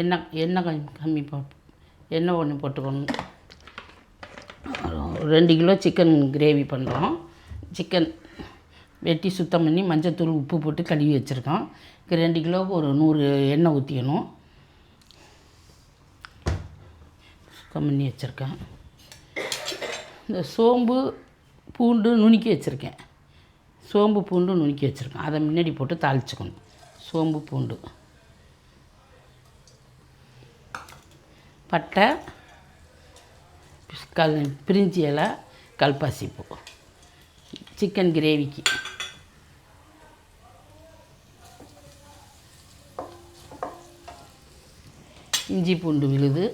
எண்ணெய் எண்ணெய் கொஞ்சம் கம்மி போ எண்ணெய் ஒன்று போட்டுக்கணும் ரெண்டு கிலோ சிக்கன் கிரேவி பண்ணுறோம் சிக்கன் வெட்டி சுத்தம் பண்ணி மஞ்சத்தூள் உப்பு போட்டு கழுவி வச்சுருக்கோம். ரெண்டு கிலோவுக்கு ஒரு நூறு எண்ணெய் ஊற்றிக்கணும் சுத்தம் பண்ணி வச்சுருக்கேன். இந்த சோம்பு பூண்டு நுணுக்கி வச்சுருக்கேன். சோம்பு பூண்டு நுணுக்கி வச்சுருக்கேன். அதை முன்னாடி போட்டு தாளிச்சுக்கணும். சோம்பு பூண்டு. பட்டை கல் பிரிஞ்சி இலை கல்பாசி பூ சிக்கன் கிரேவிக்கு இஞ்சி பூண்டு விழுது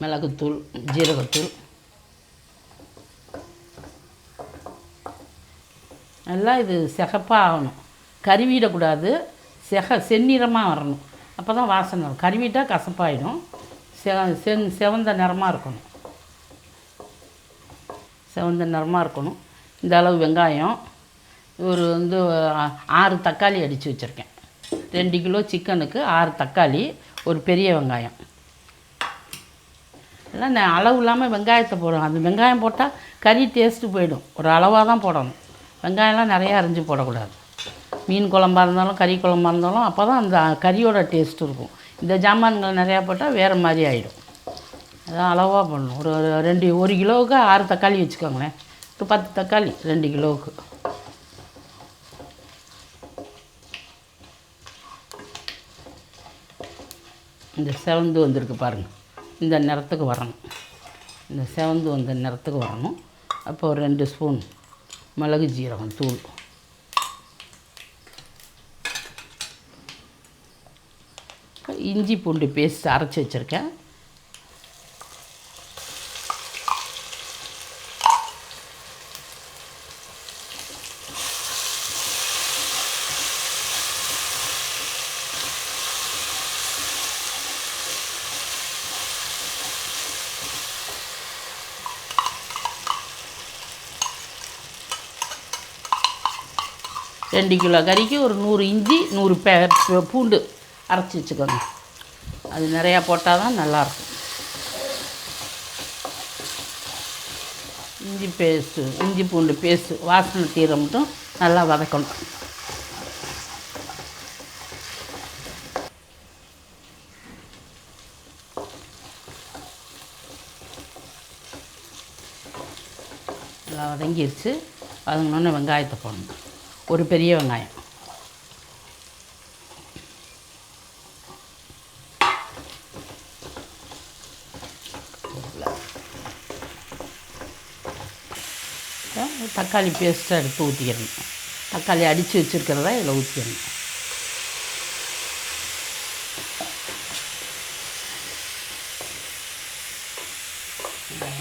மிளகுத்தூள் ஜீரகத்தூள். நல்லா இது சிகப்பாக ஆகணும். கருவிடக்கூடாது செக செந்நிறமாக வரணும். அப்போ தான் வாசனை வரும். கருவிட்டால் கசப்பாயிடும். செ செந் செவந்த நிறமாக இருக்கணும். செவந்த நிறமாக இருக்கணும். இந்த அளவு வெங்காயம் ஒரு வந்து ஆறு தக்காளி அடித்து வச்சுருக்கேன். ரெண்டு கிலோ சிக்கனுக்கு ஆறு தக்காளி ஒரு பெரிய வெங்காயம். எல்லாம் நான் அளவு இல்லாமல் வெங்காயத்தை போடுவேன் அந்த வெங்காயம் போட்டால் கறி டேஸ்ட்டு போயிடும். ஒரு அளவாக தான் போடணும். வெங்காயம்லாம் நிறையா அரிஞ்சு போடக்கூடாது. மீன் குழம்பாக இருந்தாலும் கறி குழம்பாக இருந்தாலும் அப்போ தான் அந்த கறியோட டேஸ்ட்டு இருக்கும். இந்த ஜாமான்கள் நிறையா போட்டால் வேறு மாதிரி ஆகிடும் அதான் அளவாக பண்ணணும். ஒரு ஒரு ரெண்டு ஒரு கிலோவுக்கு ஆறு தக்காளி வச்சுக்கோங்களேன். ஒரு பத்து தக்காளி ரெண்டு கிலோவுக்கு. இந்த செவந்து வந்திருக்கு பாருங்கள் இந்த நிறத்துக்கு வரணும். இந்த செவந்து வந்த நிறத்துக்கு வரணும். அப்போ ஒரு ரெண்டு ஸ்பூன் மிளகு ஜீரகம் தூள். இஞ்சி பூண்டு பேஸ்ட் அரைச்சி வச்சுருக்கேன். ரெண்டு கிலோ கறிக்கு ஒரு நூறு இஞ்சி நூறு பே பூண்டு. அரைச்சி வச்சுக்கோங்க. அது நிறையா போட்டால் தான் நல்லாயிருக்கும். இஞ்சி பேஸ்ட்டு இஞ்சி பூண்டு பேஸ்ட்டு வாசனை தீர மட்டும் நல்லா வதக்கணும். நல்லா வதங்கிருச்சு. வதங்கினோன்னே வெங்காயத்தை போடணும். ஒரு பெரிய வெங்காயம். தக்காளி பேஸ்ட்டை எடுத்து ஊற்றிக்கிறேன் தக்காளி அடித்து வச்சுருக்கிறதா இதில் ஊற்றிக்கிறேன்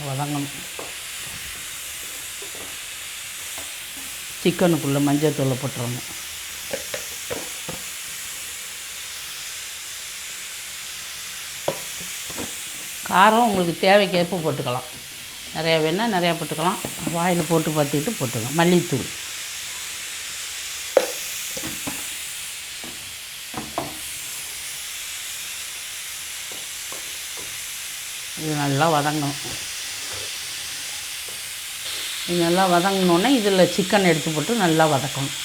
வதங்கணும். சிக்கனுக்குள்ளே மஞ்சள் தூளை போட்டுறணும். காரம் உங்களுக்கு தேவைக்கேற்ப போட்டுக்கலாம். நிறையா வேணால் நிறையா போட்டுக்கலாம். வாயில் போட்டு பார்த்துக்கிட்டு போட்டுக்கலாம். மல்லித்தூள். இது நல்லா வதங்கணும். இது நல்லா வதங்கினோன்னே இதில் சிக்கன் எடுத்து போட்டு நல்லா வதக்கணும்.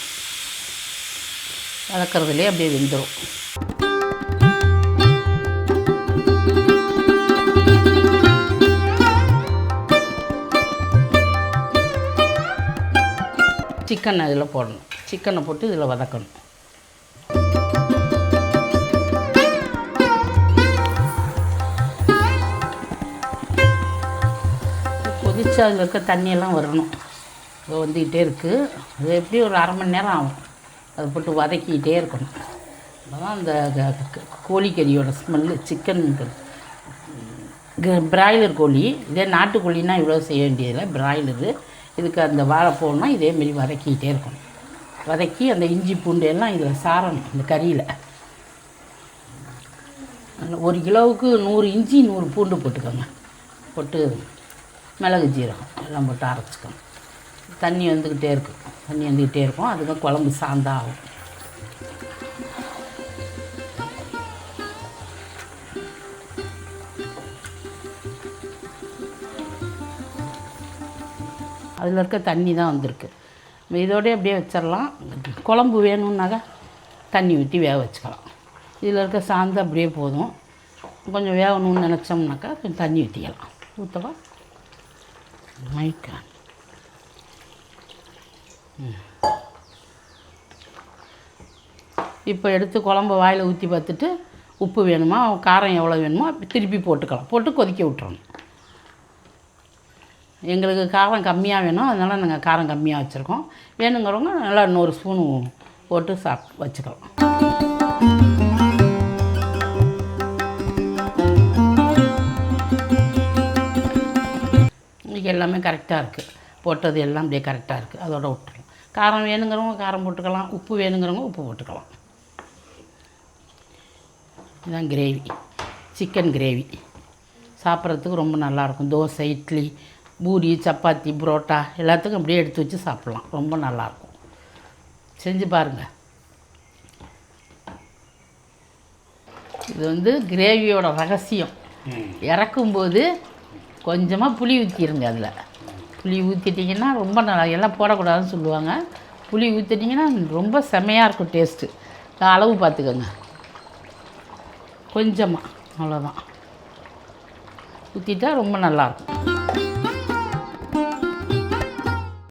வதக்கிறதுலே அப்படியே வெந்துடும் சிக்கன் அதில் போடணும். சிக்கனை போட்டு இதில் வதக்கணும். கொதிச்சு அதில் இருக்க தண்ணியெல்லாம் வரணும். அது வந்துக்கிட்டே இருக்குது அது எப்படி ஒரு அரை மணி நேரம் ஆகும். அதை போட்டு வதக்கிக்கிட்டே இருக்கணும். அப்பதான் அந்த க- க- கோழிக்கறியோட ஸ்மெல்லு சிக்கன் பிராய்லர் கோழி. இதே நாட்டுக்கோழின்னா இவ்வளோ செய்ய வேண்டியதில்லை. பிராய்லரு இதுக்கு அந்த வாழைப்பூன்னா இதேமாரி வதக்கிக்கிட்டே இருக்கணும். வதக்கி அந்த இஞ்சி பூண்டு எல்லாம் இதில் சாரணும் இந்த கறியில். ஒரு கிலோவுக்கு நூறு இஞ்சி நூறு பூண்டு போட்டுக்கோங்க. போட்டு மிளகு ஜீரகம் எல்லாம் போட்டு அரைச்சிக்கோங்க. தண்ணி வந்துக்கிட்டே இருக்கும். தண்ணி வந்துக்கிட்டே இருக்கும். அதுக்கு குழம்பு சாந்தாகும் அதில் இருக்க தண்ணி தான் வந்திருக்கு. இதோடய அப்படியே வச்சிடலாம் குழம்பு வேணும்னாக்கா தண்ணி ஊற்றி வேக வச்சுக்கலாம். இதில் இருக்க சாந்து அப்படியே போதும். கொஞ்சம் வேகணும்னு நினச்சோம்னாக்கா கொஞ்சம் தண்ணி ஊற்றிக்கலாம் ஊற்றவா மைக்கா இப்போ எடுத்து குழம்பு வாயில் ஊற்றி பார்த்துட்டு உப்பு வேணுமா காரம் எவ்வளோ வேணுமோ அப்படி திருப்பி போட்டுக்கலாம். போட்டு கொதிக்க விட்டுறணும். எங்களுக்கு காரம் கம்மியாக வேணும் அதனால் நாங்கள் காரம் கம்மியாக வச்சுருக்கோம். வேணுங்கிறவங்க நல்லா இன்னொரு ஸ்பூனு போட்டு சாப் வச்சுக்கலாம். இன்றைக்கி எல்லாமே கரெக்டாக இருக்குது போட்டது எல்லாம் அப்படியே கரெக்டாக இருக்குது அதோட விட்டுருலாம் காரம் வேணுங்கிறவங்க காரம் போட்டுக்கலாம். உப்பு வேணுங்கிறவங்க உப்பு போட்டுக்கலாம். இதுதான் கிரேவி சிக்கன் கிரேவி சாப்பிட்றதுக்கு ரொம்ப நல்லாயிருக்கும் தோசை இட்லி பூரி சப்பாத்தி புரோட்டா எல்லாத்துக்கும் அப்படியே எடுத்து வச்சு சாப்பிட்லாம். ரொம்ப நல்லாயிருக்கும். செஞ்சு பாருங்கள் இது வந்து கிரேவியோட ரகசியம். இறக்கும்போது கொஞ்சமாக புளி ஊற்றிடுங்க அதில். புளி ஊற்றிட்டிங்கன்னா ரொம்ப நல்லா எல்லாம் போடக்கூடாதுன்னு சொல்லுவாங்க. புளி ஊற்றிட்டிங்கன்னா ரொம்ப செமையாக இருக்கும் டேஸ்ட்டு. அளவு பார்த்துக்கோங்க. கொஞ்சமாக அவ்வளோதான் ஊற்றிட்டா ரொம்ப நல்லாயிருக்கும்.